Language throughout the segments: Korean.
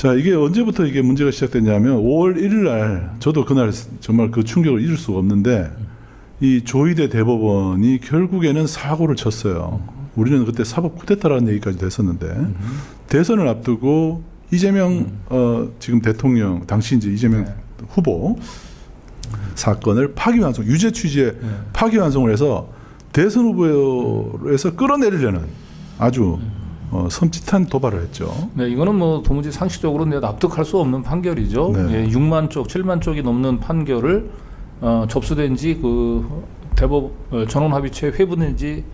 자, 이게 언제부터 이게 문제가 시작됐냐면 5월 1일 날 저도 그날 정말 그 충격을 잊을 수가 없는데 이 조희대 대법원이 결국에는 사고를 쳤어요. 우리는 그때 사법 쿠데타라는 얘기까지도 했었는데 대선을 앞두고 이재명 어, 지금 대통령 당시 이제 이재명 네. 후보 사건을 파기환송 유죄 취지에 네. 파기환송을 해서 대선 후보에서 끌어내리려는 아주 어, 섬찟한 도발을 했죠. 네, 이거는 뭐 도무지 상식적으로 내가 납득할 수 없는 판결이죠. 네. 예, 6만 쪽, 7만 쪽이 넘는 판결을 어, 접수된 지 그 대법 어, 전원 합의체 회부된 지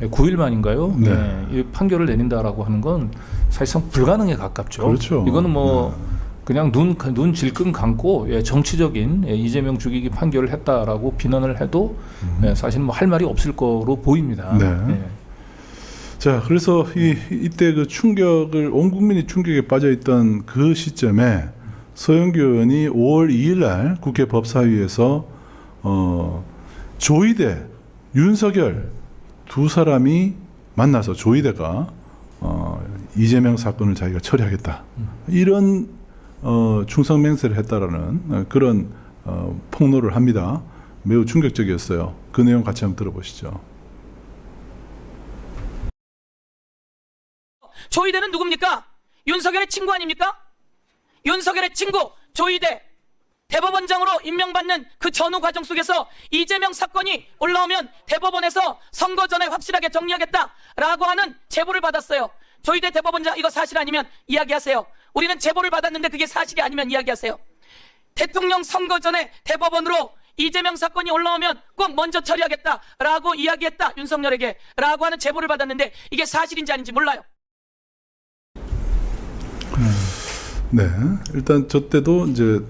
9일 만인가요? 네. 예, 이 판결을 내린다라고 하는 건 사실상 불가능에 가깝죠. 그렇죠. 이거는 뭐 네. 그냥 눈, 눈 질끈 감고 예, 정치적인 예, 이재명 죽이기 판결을 했다라고 비난을 해도 예, 사실 뭐 할 말이 없을 거로 보입니다. 네. 예. 자, 그래서 이 이때 그 충격을 온 국민이 충격에 빠져 있던 그 시점에 서영교 의원이 5월 2일 날 국회 법사위에서 어 조이대 윤석열 두 사람이 만나서 조이대가 어 이재명 사건을 자기가 처리하겠다. 이런 어 충성 맹세를 했다라는 어, 그런 어 폭로를 합니다. 매우 충격적이었어요. 그 내용 같이 한번 들어보시죠. 조이대는 누굽니까? 윤석열의 친구 아닙니까? 윤석열의 친구 조이대 대법원장으로 임명받는 그 전후 과정 속에서 이재명 사건이 올라오면 대법원에서 선거 전에 확실하게 정리하겠다라고 하는 제보를 받았어요. 조이대 대법원장 이거 사실 아니면 이야기하세요. 우리는 제보를 받았는데 그게 사실이 아니면 이야기하세요. 대통령 선거 전에 대법원으로 이재명 사건이 올라오면 꼭 먼저 처리하겠다라고 이야기했다 윤석열에게 라고 하는 제보를 받았는데 이게 사실인지 아닌지 몰라요. 네, 일단 저 때도 이제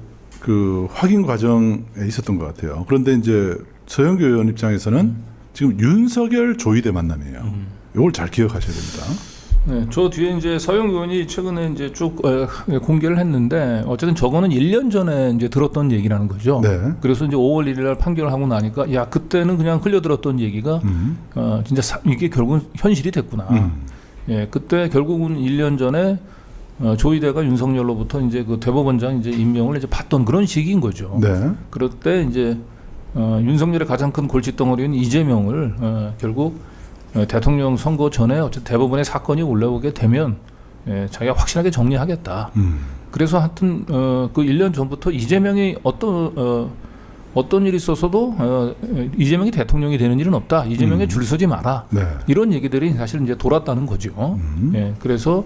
그 확인 과정에 있었던 것 같아요. 그런데 이제 서영교 의원 입장에서는 지금 윤석열 조이대 만남이에요. 이걸 잘 기억하셔야 됩니다. 네, 저 뒤에 이제 서영 의원이 최근에 이제 쭉 어, 공개를 했는데 어쨌든 저거는 1년 전에 이제 들었던 얘기라는 거죠. 네. 그래서 이제 5월 1일 날 판결을 하고 나니까 야 그때는 그냥 흘려들었던 얘기가 음. 어 진짜 사- 이게 결국은 현실이 됐구나. 음. 예, 그때 결국은 1년 전에 어, 조이대가 윤석열로부터 이제 그 대법원장 이제 임명을 이제 받던 그런 시기인 거죠. 네. 그럴 때 이제 어, 윤석열의 가장 큰 골칫덩어리인 이재명을 어, 결국 어, 대통령 선거 전에 어쨌든 대법원의 사건이 올라오게 되면 예, 자기가 확실하게 정리하겠다. 음. 그래서 하여튼 어, 그 1년 전부터 이재명이 어떤 어, 어떤 일이 있어서도 어, 이재명이 대통령이 되는 일은 없다. 이재명에 음. 줄 서지 마라. 네. 이런 얘기들이 사실 이제 돌았다는 거죠. 음. 예, 그래서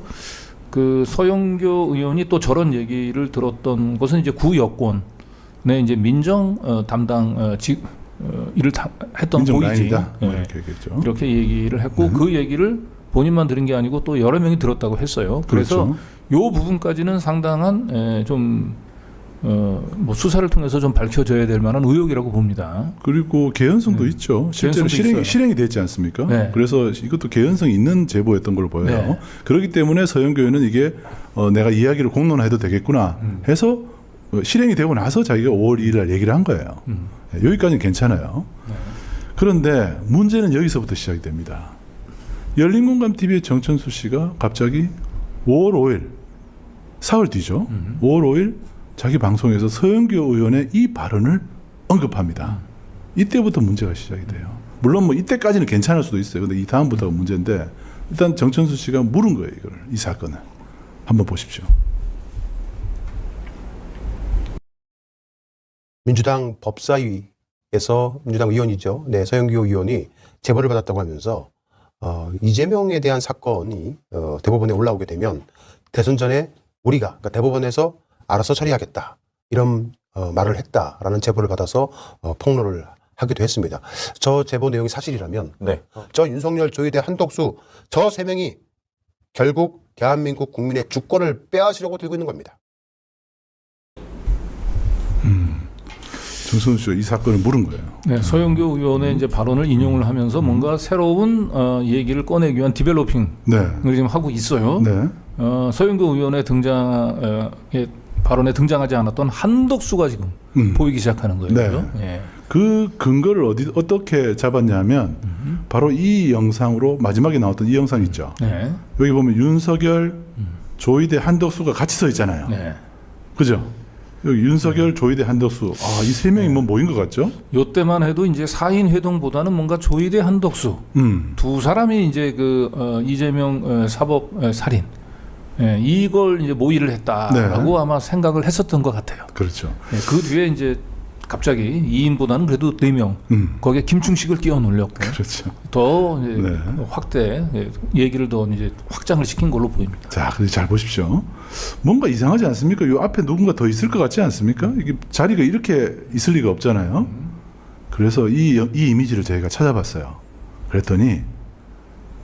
그 서영교 의원이 또 저런 얘기를 들었던 것은 이제 구 여권의 이제 민정 어, 담당 어, 지, 어, 일을 다, 했던 보이지. 뭐 예, 이렇게 얘기했죠. 이렇게 얘기를 했고 네. 그 얘기를 본인만 들은 게 아니고 또 여러 명이 들었다고 했어요. 그래서 그렇죠. 요 부분까지는 상당한 에, 좀 어, 뭐 수사를 통해서 좀 밝혀져야 될 만한 의혹이라고 봅니다. 그리고 개연성도 네. 있죠. 실제로 개연성도 실행. 실행이 됐지 않습니까? 네. 그래서 이것도 개연성 있는 제보였던 걸로 보여요. 네. 그렇기 때문에 서영교 의원은 이게 어, 내가 이야기를 공론화해도 되겠구나 음. 해서 어, 실행이 되고 나서 자기가 5월 2일 날 얘기를 한 거예요. 음. 네, 여기까지는 괜찮아요. 네. 그런데 문제는 여기서부터 시작이 됩니다. 열린공감 TV의 정천수 씨가 갑자기 5월 5일, 사흘 뒤죠. 음. 5월 5일 자기 방송에서 서영교 의원의 이 발언을 언급합니다. 이때부터 문제가 시작이 돼요. 물론 뭐 이때까지는 괜찮을 수도 있어요. 근데 이 다음부터가 문제인데 일단 정천수 씨가 물은 거예요. 이걸 이 사건을 한번 보십시오. 민주당 법사위에서 민주당 의원이죠. 네, 서영교 의원이 제보를 받았다고 하면서 어, 이재명에 대한 사건이 어, 대법원에 올라오게 되면 대선 전에 우리가 그러니까 대법원에서 알아서 처리하겠다 이런 어, 말을 했다라는 제보를 받아서 어, 폭로를 하기도 했습니다. 저 제보 내용이 사실이라면 네. 저 윤석열, 조희대, 한덕수 저 세 명이 결국 대한민국 국민의 주권을 빼앗으려고 들고 있는 겁니다. 정천수 씨가 이 사건을 물은 거예요. 네, 서영교 의원의 이제 발언을 인용을 하면서 뭔가 새로운 어, 얘기를 꺼내기 위한 디벨로핑을 네. 지금 하고 있어요. 네. 어, 서영교 의원의 등장 어, 예, 발언에 등장하지 않았던 한덕수가 지금 음. 보이기 시작하는 거예요. 네. 그죠? 예. 그 근거를 어디 어떻게 잡았냐면 바로 이 영상으로 마지막에 나왔던 이 영상 있죠. 네. 여기 보면 윤석열, 조이대 한덕수가 같이 서 있잖아요. 네. 그죠? 여기 윤석열, 조이대, 한덕수. 아, 이 세 명이 뭐 모인 것 같죠? 요때만 해도 이제 4인 회동보다는 뭔가 조이대 한덕수 음. 두 사람이 이제 그 어, 이재명 어, 사법 어, 살인 예, 이걸 이제 모의를 했다라고 아마 생각을 했었던 것 같아요. 그렇죠. 예, 그 뒤에 이제 갑자기 2인보다는 그래도 4명 음. 거기에 김충식을 끼워 넣으려고 그렇죠. 더 네. 확대 예, 얘기를 더 이제 확장을 시킨 걸로 보입니다. 자, 근데 잘 보십시오. 뭔가 이상하지 않습니까? 요 앞에 누군가 더 있을 것 같지 않습니까? 이게 자리가 이렇게 있을 리가 없잖아요. 그래서 이, 이 이미지를 저희가 찾아봤어요. 그랬더니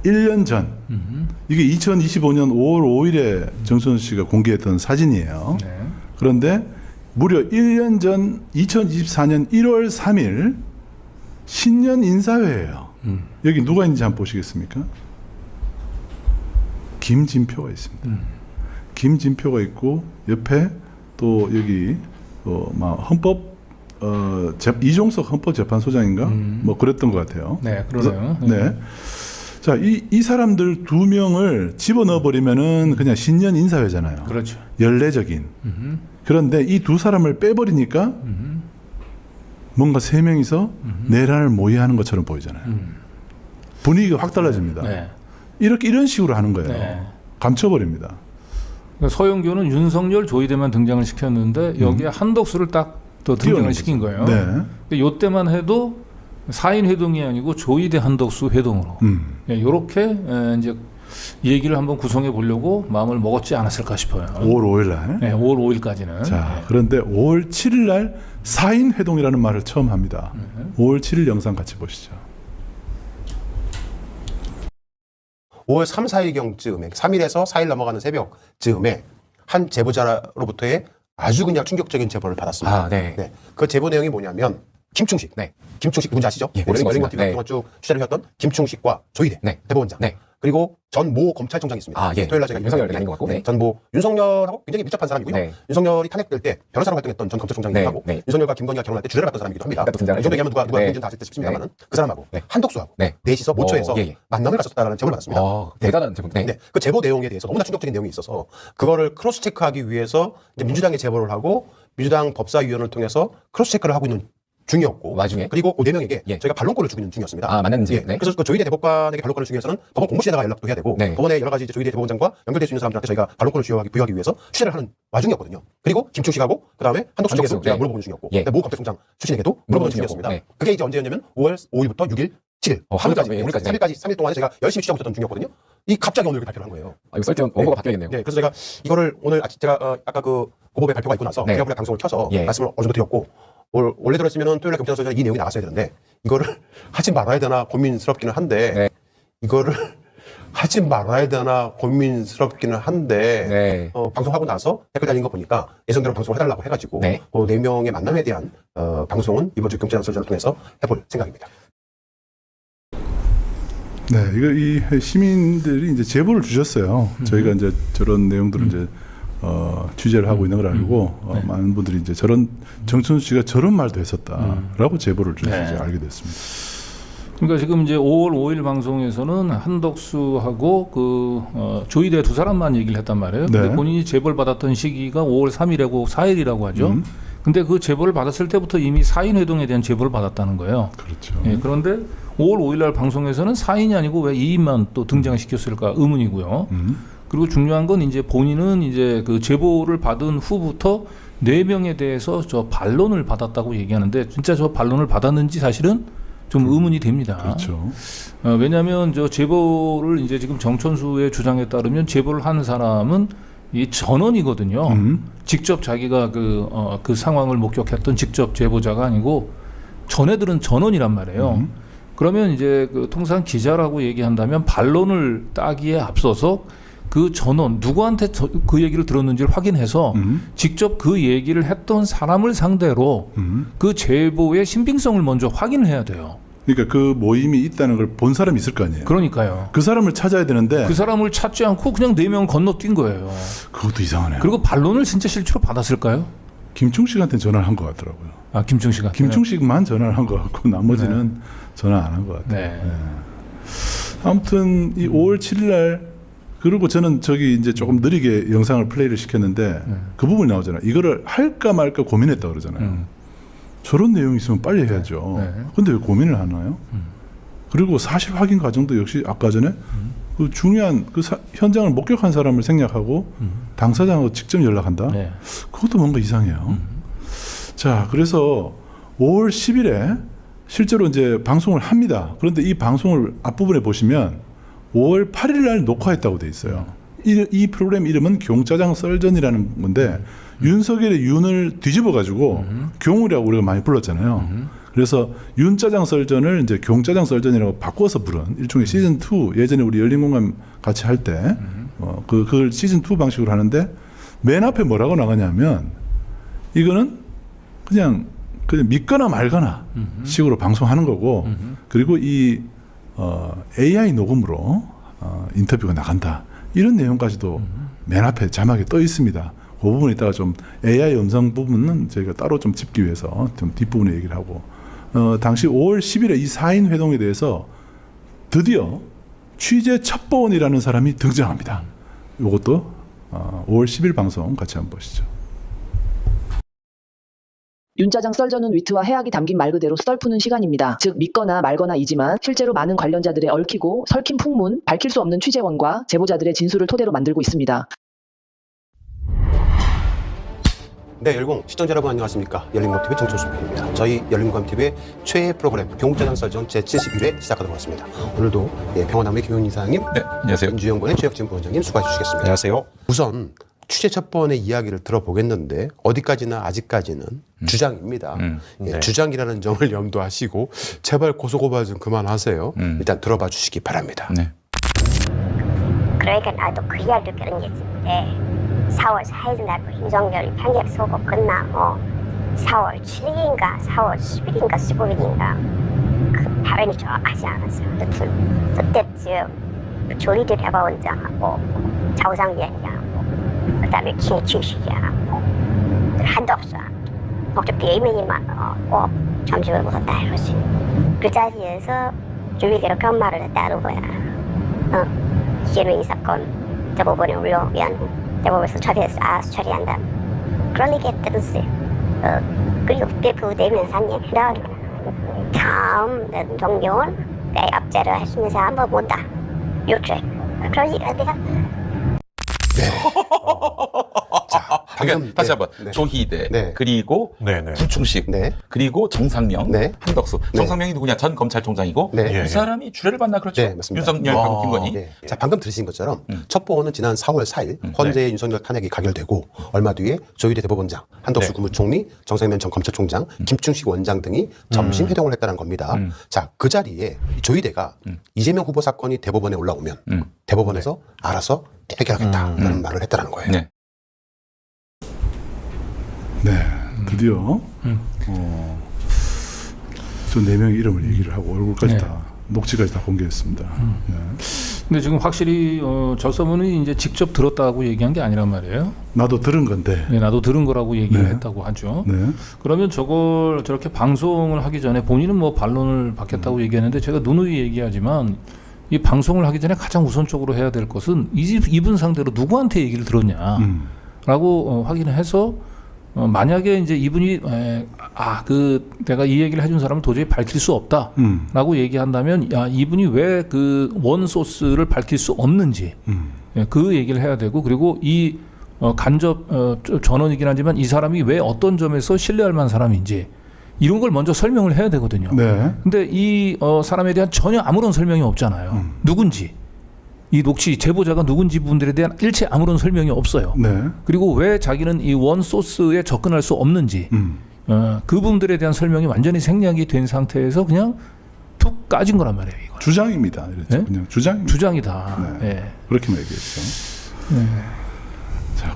1년 전, 이게 2025년 5월 5일에 정순 씨가 공개했던 사진이에요. 네. 그런데 무려 1년 전 2024년 1월 3일 신년 인사회예요. 음. 여기 누가 있는지 한번 보시겠습니까? 김진표가 있습니다. 음. 김진표가 있고 옆에 또 여기 어 막 헌법 어 재- 이종석 헌법재판소장인가 음. 뭐 그랬던 것 같아요. 네, 그러네요. 네. 자, 이, 이 사람들 두 명을 집어넣어 버리면은 그냥 신년 인사회잖아요. 그렇죠. 연례적인. 음흠. 그런데 이 두 사람을 빼버리니까 음흠. 뭔가 세 명이서 내란을 모의하는 것처럼 보이잖아요. 음. 분위기가 확 달라집니다. 네. 이렇게 이런 식으로 하는 거예요. 네. 감춰버립니다. 그러니까 서영교는 윤석열 조이대만 등장을 시켰는데 여기에 한덕수를 딱 더 등장을 시킨 거예요. 네. 근데 요때만 해도 4인 회동이 아니고 조이대 한덕수 회동으로 음. 이렇게 이제 얘기를 한번 구성해 보려고 마음을 먹었지 않았을까 싶어요. 5월 5일 날. 네, 5월 5일까지는. 자, 그런데 5월 7일 날 4인 회동이라는 말을 처음 합니다. 네. 5월 7일 영상 같이 보시죠. 5월 3, 4일경쯤에 3일에서 4일 넘어가는 새벽쯤에 한 제보자로부터의 아주 그냥 충격적인 제보를 받았습니다. 아, 네. 그 제보 내용이 뭐냐면 김충식. 네. 김충식 누군지 아시죠? 예, 알겠습니다. 오랜 동안 네. 쭉 취재를 해왔던 김충식과 조희대 네. 대법원장. 네. 그리고 전 모 검찰총장이 있습니다. 아, 예. 토요일 날 제가 윤석열 아닌 것 같고, 네. 전 모 윤석열하고 굉장히 밀접한 사람이고요. 네. 윤석열이 탄핵될 때 변호사로 활동했던 전 검찰총장이기도 네, 하고 네. 윤석열과 김건희가 결혼할 때 주례를 받던 사람이기도 합니다. 또이 정도 얘기하면 누가 누가 네. 누군지는 다 아실 듯 싶습니다만은 그 사람하고 네. 한덕수하고 네. 넷이서 모처에서 어, 예, 예. 만남을 가졌다라는 제보를 받았습니다. 어, 대단한 제보. 네. 네, 그 제보 내용에 대해서 너무나 충격적인 내용이 있어서 그거를 크로스 체크하기 위해서 이제 민주당에 제보를 하고 민주당 법사위원을 통해서 크로스 체크를 하고 있는 중이었고 와중에? 그리고 그 네 명에게 예. 저희가 반론권을 주고 있는 중이었습니다. 아, 만났는지. 예, 네. 그래서 그 조희대 대법관에게 반론권을 주기 위해서는 법원 공무실에다가 연락도 해야 되고 네. 법원의 여러 가지 이제 조희대 대법원장과 연결될 수 있는 사람들한테 저희가 반론권을 부여하기, 부여하기 위해서 취재를 하는 와중이었거든요. 그리고 김충식하고 그다음에 한덕수 쪽에도 한덕수, 제가 네. 물어보는 중이었고 예. 그다음에 모 검찰총장 출신에게도 물어보는 물어보는 중이었습니다. 중이었고, 네. 그게 이제 언제였냐면 5월 5일부터 6일, 7일 어, 하루까지, 오늘까지 네. 3일까지 3일 동안에 제가 열심히 취재하고 있었던 중이었거든요. 이 갑자기 오늘 이렇게 발표를 한 거예요. 아, 이거 썰때 원고가 바뀌어야겠네요. 네, 그래서 제가 이거를 오늘 아- 제가 어, 아까 그 고법의 발표가 있고 나서 네. 그냥 방송을 켜서 예. 말씀을 어느 정도 드렸고 올- 원래 들었으면은 토요일에 경찰서에 이 내용이 나갔어야 되는데 이거를 하지 말아야 되나 고민스럽기는 한데 네. 이거를 하지 말아야 되나 고민스럽기는 한데 네. 어, 방송하고 나서 댓글 달린 거 보니까 예정대로 방송을 해달라고 해가지고 네. 그네 명의 만남에 대한 어, 방송은 이번 주 경찰서를 통해서 해볼 생각입니다. 네, 이거 이 시민들이 이제 제보를 주셨어요. 저희가 이제 저런 내용들을 이제 어, 취재를 하고 있는 걸 알고 어, 네. 많은 분들이 이제 저런 정춘수 씨가 저런 말도 했었다라고 제보를 주셔서 네. 이제 알게 됐습니다. 그러니까 지금 이제 5월 5일 방송에서는 한덕수하고 그 어, 조이대 두 사람만 얘기를 했단 말이에요. 근데 네. 본인이 제보를 받았던 시기가 5월 3일이고 4일이라고 하죠. 음. 근데 그 제보를 받았을 때부터 이미 4인 회동에 대한 제보를 받았다는 거예요. 그렇죠. 예, 그런데 5월 5일 날 방송에서는 4인이 아니고 왜 2인만 또 등장시켰을까 의문이고요. 음. 그리고 중요한 건 이제 본인은 이제 그 제보를 받은 후부터 네 명에 대해서 저 반론을 받았다고 얘기하는데 진짜 저 반론을 받았는지 사실은 좀 의문이 됩니다. 그렇죠. 어, 왜냐하면 저 제보를 이제 지금 정천수의 주장에 따르면 제보를 한 사람은 이 전원이거든요. 음. 직접 자기가 그, 어, 그 상황을 목격했던 직접 제보자가 아니고 전애들은 전원이란 말이에요. 음. 그러면 이제 그 통상 기자라고 얘기한다면 반론을 따기에 앞서서 그 전원 누구한테 저- 그 얘기를 들었는지를 확인해서 음. 직접 그 얘기를 했던 사람을 상대로 음. 그 제보의 신빙성을 먼저 확인해야 돼요. 그러니까 그 모임이 있다는 걸 본 사람이 있을 거 아니에요. 그러니까요. 그 사람을 찾아야 되는데 그 사람을 찾지 않고 그냥 네 명 건너뛴 거예요. 그것도 이상하네요. 그리고 반론을 진짜 실제로 받았을까요? 김충식한테 전화를 한 것 같더라고요. 아 김충식아. 김충식만 전화를 한 것 같고 나머지는 전화 안 한 것 같아요. 네. 아무튼 이 5월 7일 날 그리고 저는 저기 이제 조금 느리게 영상을 플레이를 시켰는데 그 부분이 나오잖아요. 이거를 할까 말까 고민했다 그러잖아요. 음. 저런 내용이 있으면 빨리 해야죠. 네. 근데 왜 고민을 하나요? 그리고 사실 확인 과정도 역시 아까 전에 그 중요한 그 사- 현장을 목격한 사람을 생략하고 당사자하고 직접 연락한다. 네. 그것도 뭔가 이상해요. 자, 그래서 5월 10일에 실제로 이제 방송을 합니다. 그런데 이 방송을 앞부분에 보시면 5월 8일 날 녹화했다고 돼 있어요. 이, 이 프로그램 이름은 경짜장 썰전이라는 건데 윤석열의 윤을 뒤집어 가지고 경우라고 우리가 많이 불렀잖아요. 그래서 윤짜장 썰전을 이제 경짜장 썰전이라고 바꿔서 부른 일종의 시즌 2 예전에 우리 열린공감 같이 할 때 어, 그 그걸 시즌 2 방식으로 하는데 맨 앞에 뭐라고 나가냐면 이거는 그냥 그냥 믿거나 말거나 식으로 방송하는 거고 그리고 이 어, AI 녹음으로 어, 인터뷰가 나간다 이런 내용까지도 맨 앞에 자막에 떠 있습니다. 그 부분 이따가 좀 AI 음성 부분은 저희가 따로 좀 짚기 위해서 좀 뒷부분에 얘기를 하고 어, 당시 5월 10일에 이 4인 회동에 대해서 드디어 취재 첩보원이라는 사람이 등장합니다. 이것도 어, 5월 10일 방송 같이 한번 보시죠. 윤짜장 썰전은 위트와 해악이 담긴 말 그대로 썰푸는 시간입니다. 즉 믿거나 말거나 이지만 실제로 많은 관련자들의 얽히고 설킨 풍문, 밝힐 수 없는 취재원과 제보자들의 진술을 토대로 만들고 있습니다. 네, 열공 시청자 여러분 안녕하십니까? 열린검TV 정초수입니다. 저희 열린검TV의 최애 프로그램 경짜장 썰전 제71회 시작하도록 하겠습니다. 오늘도 예, 평화나무의 김용희 이사장님, 네, 안녕하세요. 민주연구원의 최혁진 부원장님 수고해 주시겠습니다. 안녕하세요. 우선 취재 첫 번의 이야기를 들어보겠는데 어디까지나 아직까지는 주장입니다. 음, 예, 네. 주장이라는 점을 염두하시고 제발 고소고발 좀 그만하세요. 음. 일단 들어봐 주시기 바랍니다. 네. 그러니까 나도 그 이야기를 들은 얘기인데 4월 4일 날 윤석열 편집 소고 끝나고 4월 7일인가 4월 10일인가 15일인가 그 발언이 정확하지 않았어요. 여튼 그때쯤 조리들 해바원장하고 좌우상 위원장하고 그 다음에 김혜충 시장하고 한덕수하고 혹시 비밀만 어, 점심을 먹었다 이러지. 그 자리에서 조리대로 그런 말을 했다는 거야. 어. 이재명 사건 대법원에 올라오면 대법원에서 처리해서 알아서 처리한다. 그런 얘기 했던지. 어, 그리고 그때 그 내면서 얘기는 다음 정경은 내 압제를 했으면서 한번 본다. 요새 그런 얘기가 내가 자, 그러니까 방금- 다시 네, 한번 네. 조희대 네. 그리고 네네. 김충식 네. 그리고 정상명 네. 한덕수 네. 정상명이 누구냐 전 검찰총장이고 네. 예, 이 사람이 주례를 받나 그렇죠 네, 맞습니다. 윤석열하고 아. 김건희 네. 자, 방금 들으신 것처럼 음. 첩보원은 지난 4월 4일 헌재의 윤석열 탄핵이 가결되고 얼마 뒤에 조희대 대법원장, 한덕수 네. 국무총리, 정상면 전 검찰총장, 김충식 원장 등이 점심 회동을 했다는 겁니다. 음. 자, 그 자리에 조희대가 음. 이재명 후보 사건이 대법원에 올라오면 음. 대법원에서 알아서 해결하겠다라는 음. 말을 했다 는 거예요. 네. 네, 드디어 어, 저네 명의 이름을 얘기를 하고 얼굴까지 네. 다 녹취까지 다 공개했습니다. 네. 근데 지금 확실히 어, 저 서문이 이제 직접 들었다고 얘기한 게 아니란 말이에요. 나도 들은 건데. 네, 나도 들은 거라고 얘기를 네. 했다고 하죠. 네. 그러면 저걸 저렇게 방송을 하기 전에 본인은 뭐 반론을 받겠다고 얘기했는데 제가 누누이 얘기하지만 이 방송을 하기 전에 가장 우선적으로 해야 될 것은 이, 이분 상대로 누구한테 얘기를 들었냐라고 음. 어, 확인을 해서 어, 만약에 이제 이분이 아 그 내가 이 얘기를 해준 사람은 도저히 밝힐 수 없다. 음. 라고 얘기한다면 야 이분이 왜 그 원 소스를 밝힐 수 없는지 음. 예, 그 얘기를 해야 되고 그리고 이 어, 간접 어, 저- 전원이긴 하지만 이 사람이 왜 어떤 점에서 신뢰할 만한 사람인지 이런 걸 먼저 설명을 해야 되거든요. 네. 근데 이 어, 사람에 대한 전혀 아무런 설명이 없잖아요. 음. 누군지 이 녹취 제보자가 누군지 부분들에 대한 일체 아무런 설명이 없어요. 네. 그리고 왜 자기는 이 원 소스에 접근할 수 없는지 음. 어, 그 부분들에 대한 설명이 완전히 생략이 된 상태에서 그냥 툭 까진 거란 말이에요. 이거 주장입니다. 이랬죠. 네? 그냥 주장. 주장이다. 네. 예. 그렇게만 얘기했죠. 자,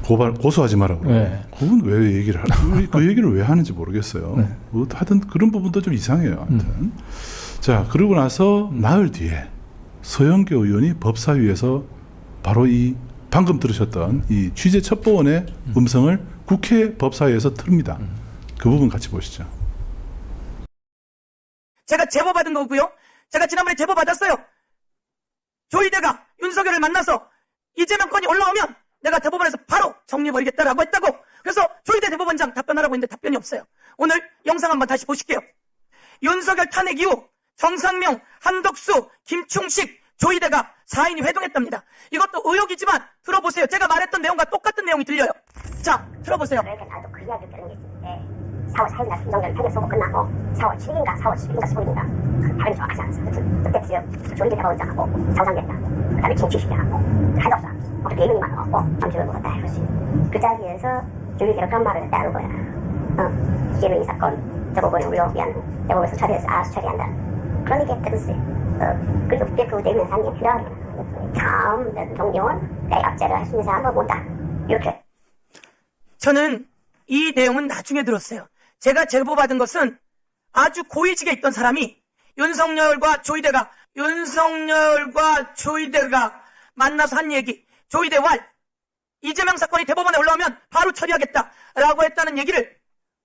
고발 고소하지 말라고. 네. 그건 왜 얘기를 하, 그, 그 얘기를 왜 하는지 모르겠어요. 네. 뭐 하여튼 그런 부분도 좀 이상해요. 하여튼. 자, 그러고 나서 나흘 뒤에 서영교 의원이 법사위에서 바로 이 방금 들으셨던 이 취재 첩보원의 음성을 국회 법사위에서 틀입니다. 그 부분 같이 보시죠. 제가 제보 받은 거고요. 제가 지난번에 제보 받았어요. 조이대가 윤석열을 만나서 이재명 건이 올라오면 내가 대법원에서 바로 정리해버리겠다라고 했다고 그래서 조희대 대법원장 답변하라고 했는데 답변이 없어요. 오늘 영상 한번 다시 보실게요. 윤석열 탄핵 이후 정상명, 한덕수, 김충식, 조희대가 4인이 회동했답니다. 이것도 의혹이지만 들어보세요. 제가 말했던 내용과 똑같은 내용이 들려요. 자, 들어보세요. 나도 그 이야기를 들은 게 있는데 4월 4일 날 윤석열 탄핵 소고 끝나고 4월 7일인가 4월 10일인가 15일인가 발음이 정확하지 않았어. 하여튼 그때쯤 조희대 대법원장하고 정상됐다. 그 다음에 김충식이하고 모두 네 명이 만나갖고 잠시를 먹었다 이거지. 그 자리에서 조희대가 그런 말을 했다는 거야. 어, 이재명이 사건 대법원에 올라오면 대법원에서 처리해서 알아서 처리한다. 그런 얘기 했더랬어요. 어, 그리고 그때 그 네명 상임 필요하게 다음 대통령은 내 압제를 할수 있는 사람은 못다. 이렇게 저는 이 내용은 나중에 들었어요. 제가 제보받은 것은 아주 고위직에 있던 사람이 윤석열과 조이대가 윤석열과 조이대가 만나서 한 얘기 조이대 왈 이재명 사건이 대법원에 올라오면 바로 처리하겠다라고 했다는 얘기를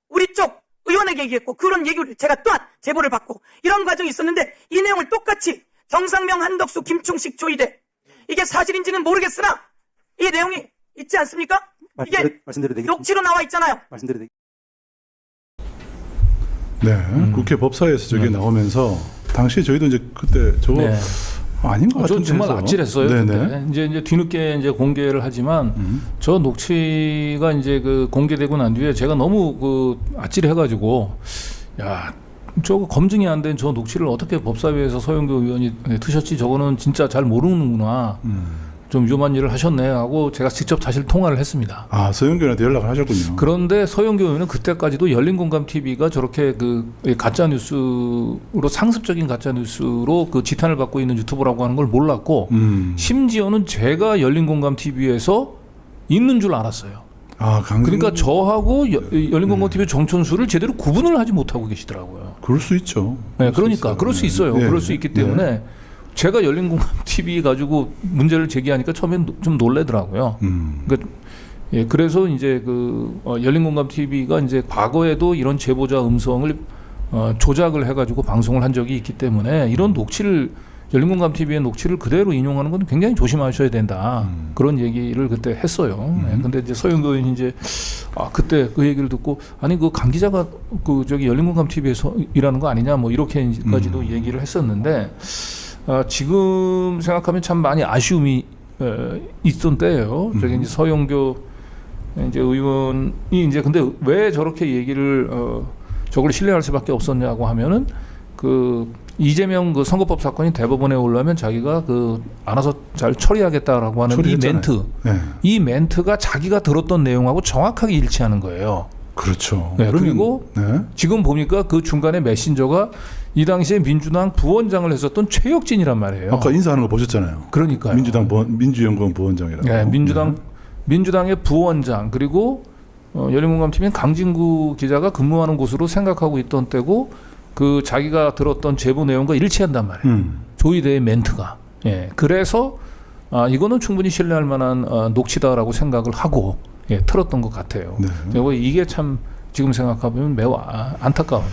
우리 쪽 의원에게 얘기했고 그런 얘기를 제가 또한 제보를 받고 이런 과정이 있었는데 이 내용을 똑같이 정상명, 한덕수, 김충식, 조이대 이게 사실인지는 모르겠으나 이 내용이 있지 않습니까? 이게 말씀드려, 말씀드려도 되겠습니까? 녹취로 나와 있잖아요. 말씀드려도 되겠 네, 음. 국회 법사위에서 저게 나오면서 당시 저희도 이제 그때 저거 네. 아닌 것 어, 저 같은데 정말 해서. 아찔했어요. 네네. 이제 이제 뒤늦게 이제 공개를 하지만 음. 저 녹취가 이제 그 공개되고 난 뒤에 제가 너무 그 아찔해가지고 야. 저거 검증이 안 된 저 녹취를 어떻게 법사위에서 서영교 의원이 트셨지 저거는 진짜 잘 모르는구나 음. 좀 위험한 일을 하셨네 하고 제가 직접 사실 통화를 했습니다. 아 서영교한테 연락을 하셨군요. 그런데 서영교 의원은 그때까지도 열린공감 TV가 저렇게 그 가짜 뉴스로 상습적인 가짜 뉴스로 그 지탄을 받고 있는 유튜브라고 하는 걸 몰랐고 음. 심지어는 제가 열린공감 TV에서 있는 줄 알았어요. 아 강. 그러니까 저하고 여- 열린공감 TV 정천수를 제대로 구분을 하지 못하고 계시더라고요. 그럴 수 있죠. 네, 그럴 수 그러니까 있어요. 그럴 수 네. 있어요. 네. 그럴 수 있기 네. 때문에 제가 열린공감 TV 가지고 문제를 제기하니까 처음엔 노- 좀 놀래더라고요. 음. 그러니까 예, 그래서 이제 그 어, 열린공감 TV가 이제 과거에도 이런 제보자 음성을 어, 조작을 해가지고 방송을 한 적이 있기 때문에 이런 녹취를 열린공감 TV의 녹취를 그대로 인용하는 건 굉장히 조심하셔야 된다 음. 그런 얘기를 그때 했어요. 예, 근데 이제 서영교 의원이 이제 아 그때 그 얘기를 듣고 아니 그 강 기자가 그 저기 열린공감 TV에서 일하는 거 아니냐 뭐 이렇게까지도 음. 얘기를 했었는데 아, 지금 생각하면 참 많이 아쉬움이 에, 있던 때예요. 저기 음. 이제 서영교 이제 의원이 이제 근데 왜 저렇게 얘기를 어 저걸 신뢰할 수밖에 없었냐고 하면은 그 이재명 그 선거법 사건이 대법원에 올라면 자기가 그 알아서 잘 처리하겠다라고 하는 이 처리했잖아요. 멘트 네. 이 멘트가 자기가 들었던 내용하고 정확하게 일치하는 거예요. 그렇죠. 네, 그러면- 그리고 네. 지금 보니까 그 중간에 메신저가 이 당시에 민주당 부원장을 했었던 최혁진이란 말이에요. 아까 인사하는 거 보셨잖아요. 그러니까요. 민주당 부원, 민주연구원 부원장이라고. 네, 민주당 민주당의 부원장 그리고 어, 열린공감 팀인 강진구 기자가 근무하는 곳으로 생각하고 있던 때고 그 자기가 들었던 제보 내용과 일치한단 말이에요. 음. 조이대의 멘트가. 예. 그래서 아, 이거는 충분히 신뢰할 만한 어, 녹취다라고 생각을 하고 예, 틀었던 것 같아요. 네. 이게 참 지금 생각해보면 매우 아- 안타까운